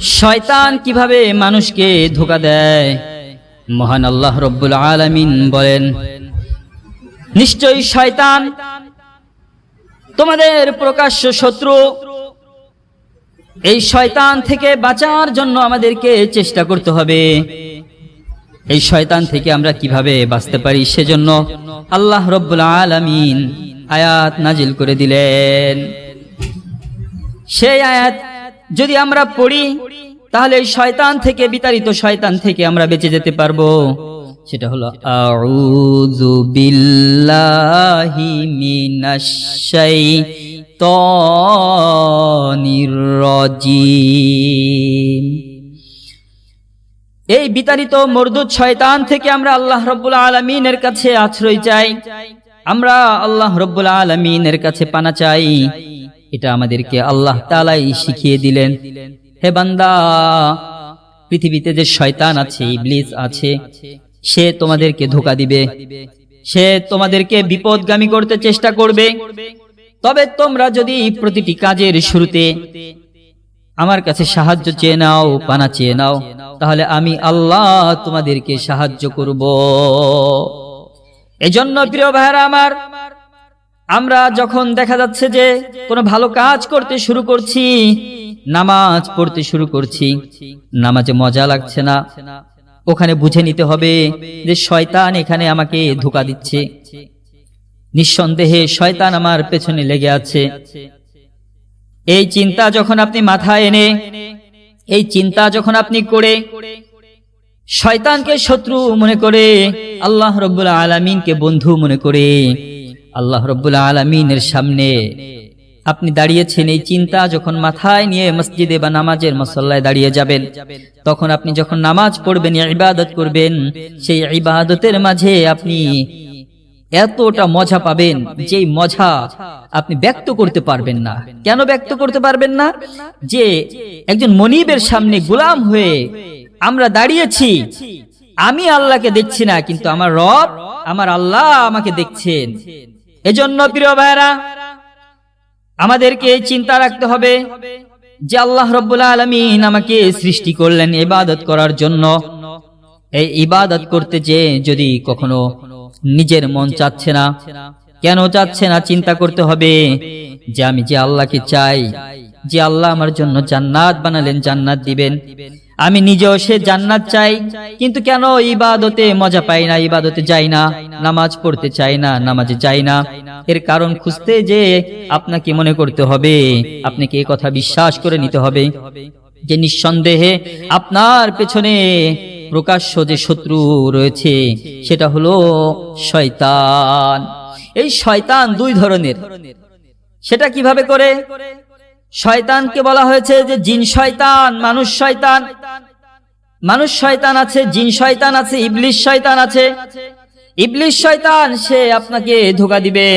শয়তান কীভাবে মানুষকে ধোকা দেয়? মহান আল্লাহ রব্বুল আলামিন বলেন, নিশ্চয়ই শয়তান তোমাদের প্রকাশ্য শত্রু। এই শয়তান থেকে বাঁচার জন্য আমাদেরকে চেষ্টা করতে হবে। এই শয়তান থেকে আমরা কীভাবে বাঁচতে পারি সেজন্য আল্লাহ রব্বুল আলামিন আয়াত নাজিল করে দিলেন। সেই আয়াত যদি আমরা পড়ি, তাহলে এই শয়তান থেকে, বিতাড়িত শয়তান থেকে আমরা বেঁচে যেতে পারব। সেটা হলো, আউযু বিল্লাহি মিনাশ শাইতানির এই বিতাড়িত, মরদুদ শয়তান থেকে আমরা আল্লাহ রব্বুল আলমিনের কাছে আশ্রয় চাই। আমরা আল্লাহ রব্বুল আলমিনের কাছে পানা চাই। এটা আমাদেরকে আল্লাহ তালাই শিখিয়ে দিলেন। হে বান্দা, পৃথিবীতে যে শয়তান আছে, ইবলিস আছে, সে তোমাদেরকে ধোকা দিবে। সে তোমাদেরকে বিপদগামী করতে চেষ্টা করবে। তবে তোমরা যদি প্রতিটি কাজের শুরুতে আমার কাছে সাহায্য চেয়ে নাও, পানা চেয়ে নাও, তাহলে আমি আল্লাহ তোমাদেরকে সাহায্য করব। এজন্য প্রিয় ভাইরা আমার আমরা যখন দেখা যাচ্ছে যে কোনো ভালো কাজ করতে শুরু করছি, নামাজ পড়তে শুরু করছি, নামাজে মজা লাগছে না। ওখানে বুঝে নিতে হবে যে শয়তান এখানে আমাকে ধোকা দিচ্ছে। নিঃসন্দেহে শয়তান আমার পেছনে লেগে আছে। এই চিন্তা যখন আপনি মাথায় এনে, এই চিন্তা যখন আপনি করে, শয়তানকে শত্রু মনে করে, আল্লাহ রব্বুল আলমিনকে বন্ধু মনে করে আল্লাহ রব্বুল আলমিনের সামনে। আপনি দাঁড়িয়েছেন এই চিন্তা যখন মাথায় নিয়ে মসজিদে বা নামাজের মসল্লায় দাঁড়িয়ে যাবেন। তখন আপনি যখন নামাজ পড়বেন, ইবাদত করবেন, সেই ইবাদতের মাঝে আপনি এতটা মজা পাবেন যেই মজা আপনি ব্যক্ত করতে পারবেন না। কেন ব্যক্ত করতে পারবেন না? যে একজন মনিবের সামনে গোলাম হয়ে আমরা দাঁড়িয়েছি, আমি আল্লাহকে দেখছি না, কিন্তু আমার রব, আমার আল্লাহ আমাকে দেখছেন। এজন্য প্রিয় ভাইরা আমাদেরকে চিন্তা রাখতে হবে যে আল্লাহ রব্বুল আলমিন আমাকে সৃষ্টি করলেন ইবাদত করার জন্য। এই ইবাদত করতে যে যদি কখনো নিজের মন চাচ্ছে না, কেন চাচ্ছে না চিন্তা করতে হবে যে আমি যে আল্লাহকে চাই, যে আল্লাহ আমার জন্য জান্নাত বানালেন, জান্নাত দিবেন। আমি নিজেও সে জান্নাত চাই, কিন্তু কেন ইবাদতে মজা পাই না, ইবাদতে যাই না, নামাজ পড়তে চাই না, নামাজে যাই না? এর কারণ খুঁজতে যে আপনাকে মনে করতে হবে, আপনাকে এই কথা বিশ্বাস করে নিতে হবে। যে নিঃসন্দেহে আপনার পেছনে প্রকাশ্য যে শত্রু রয়েছে, সেটা হলো শয়তান। এই শয়তান দুই ধরনের। সেটা কীভাবে করে? শয়তানকে বলা হয়েছে যে জিন শয়তান, মানুষ শয়তান। মানুষ শয়তান আছে, জিন শয়তান আছে, ইবলিশ শয়তান আছে। ইবলিশ শয়তান, সে আপনাকে ধোকা দিবে।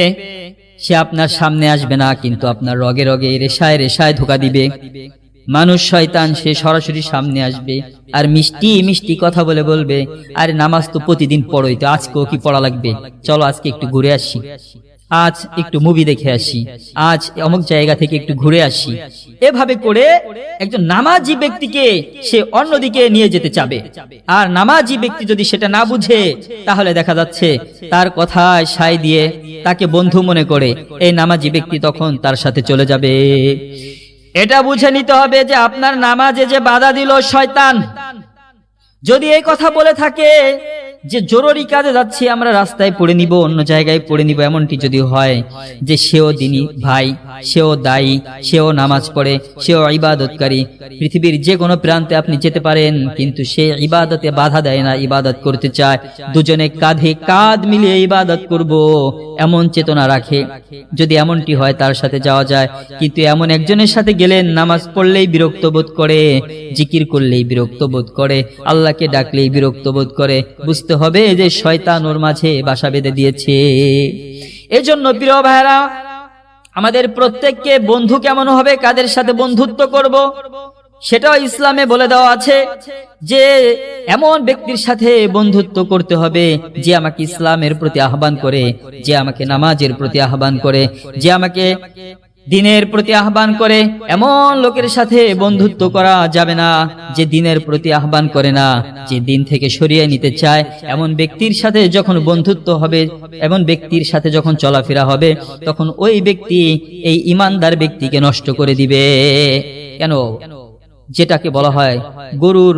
সে আপনার সামনে আসবে না, কিন্তু আপনার রগে রগে, রেশায় রেশায় ধোকা দিবে। মানুষ শয়তান, সে সরাসরি সামনে আসবে আর মিষ্টি মিষ্টি কথা বলে বলবে, আরে নামাজ তো প্রতিদিন পড়োই, তো আজকেও কি পড়া লাগবে? চলো আজকে একটু ঘুরে আসি। আজ একটু মুভি দেখে আসি। আজ অমুক জায়গা থেকে একটু ঘুরে আসি। এভাবে করে একজন নামাজি ব্যক্তিকে সে অন্যদিকে নিয়ে যেতে চাবে। আর নামাজি ব্যক্তি যদি সেটা না বুঝে, তাহলে দেখা যাচ্ছে তার কথায় সাই দিয়ে তাকে বন্ধু মনে করে, এই নামাজি ব্যক্তি তখন তার সাথে চলে যাবে। এটা বুঝে নিতে হবে যে আপনার নামাজে যে বাধা দিল শয়তান। যদি এই কথা বলে থাকে যে জরুরি কাজে যাচ্ছি, আমরা রাস্তায় পড়ে নিব, অন্য জায়গায় পড়ে নিব, এমনটি যদি হয় যে সেও দিনী ভাই, সেও দায়ী, সেও নামাজ পড়ে, সেও ইবাদতকারী। পৃথিবীর যে কোনো প্রান্তে আপনি যেতে পারেন, কিন্তু সে ইবাদতে বাধা দেয় না, ইবাদত করতে চায়। দুজনে কাঁধে কাঁধ মিলিয়ে ইবাদত করব, এমন চেতনা রাখে। যদি এমনটি হয়, তার সাথে যাওয়া যায়। কিন্তু এমন একজনের সাথে গেলেন, নামাজ পড়লেই বিরক্ত বোধ করে, জিকির করলেই বিরক্ত বোধ করে, আল্লাহকে ডাকলেই বিরক্ত বোধ করে, বুঝতে হবে যে শয়তান ওর মাঝে বাসা বেঁধে দিয়েছে। এজন্য প্রিয় ভাইরা আমাদের প্রত্যেককে বন্ধু কেমন হবে, কাদের সাথে বন্ধুত্ব করব, সেটাও ইসলামে বলে দেওয়া আছে যে, এমন ব্যক্তির সাথে বন্ধুত্ব করতে হবে যে আমাকে ইসলামের প্রতি আহ্বান করে, যে আমাকে নামাজের প্রতি আহ্বান করে, যে আমাকে দিনের প্রতি আহ্বান করে, এমন লোকের সাথে বন্ধুত্ব করা যাবে না যে দিনের প্রতি আহ্বান করে না, যে দিন থেকে সরিয়ে নিতে চায়। এমন ব্যক্তির সাথে যখন বন্ধুত্ব হবে, এমন ব্যক্তির সাথে যখন চলাফেরা হবে, তখন ওই ব্যক্তি এই ইমানদার ব্যক্তিকে নষ্ট করে দিবে। কেন? যেটাকে বলা হয় গরুর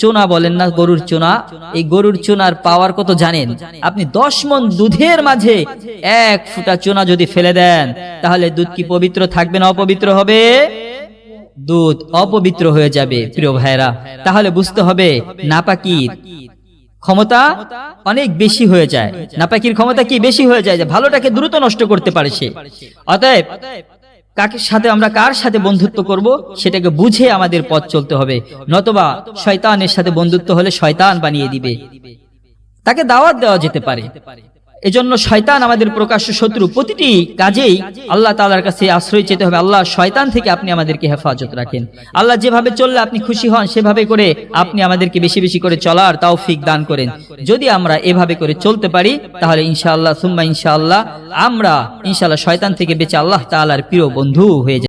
চোনা বলেন না, গরুর চোনা। এই গরুর চোনার পাওয়ার কত জানেন? আপনি দশ মন দুধের মাঝে এক ফুটা চোনা যদি ফেলে দেন, তাহলে দুধ কি পবিত্র থাকবে না অপবিত্র হবে? দুধ অপবিত্র হয়ে যাবে, প্রিয় ভাইরা তাহলে বুঝতে হবে নাপাকির ক্ষমতা অনেক বেশি হয়ে যায়। নাপাকির ক্ষমতা কি বেশি হয়ে যায় যে ভালোটাকে দ্রুত নষ্ট করতে পারে সে? অতএব কাকে সাথে আমরা কার সাথে বন্ধুত্ব করব, সেটাকে বুঝে আমাদের পথ চলতে হবে। নতবা শয়তানের সাথে বন্ধুত্ব হলে শয়তান বানিয়ে দিবে। তাকে দাওয়াত দেওয়া যেতে পারে। এজন্য শয়তান আমাদের প্রকাশ্য শত্রু। প্রতিটি কাজেই আল্লাহ তাআলার কাছে আশ্রয় চেতে হবে। আল্লাহ শয়তান থেকে আপনি আমাদেরকে হেফাজত রাখেন। আল্লাহ যেভাবে চললে আপনি খুশি হন, সেভাবে করে আপনি আমাদেরকে বেশি বেশি করে চলার তৌফিক দান করেন। যদি আমরা এভাবে করে চলতে পারি, তাহলে ইনশাআল্লাহ, সুম্মা ইনশাআল্লাহ, আমরা ইনশাআল্লাহ শয়তান থেকে বেঁচে আল্লাহ তাআলার প্রিয় বন্ধু হয়ে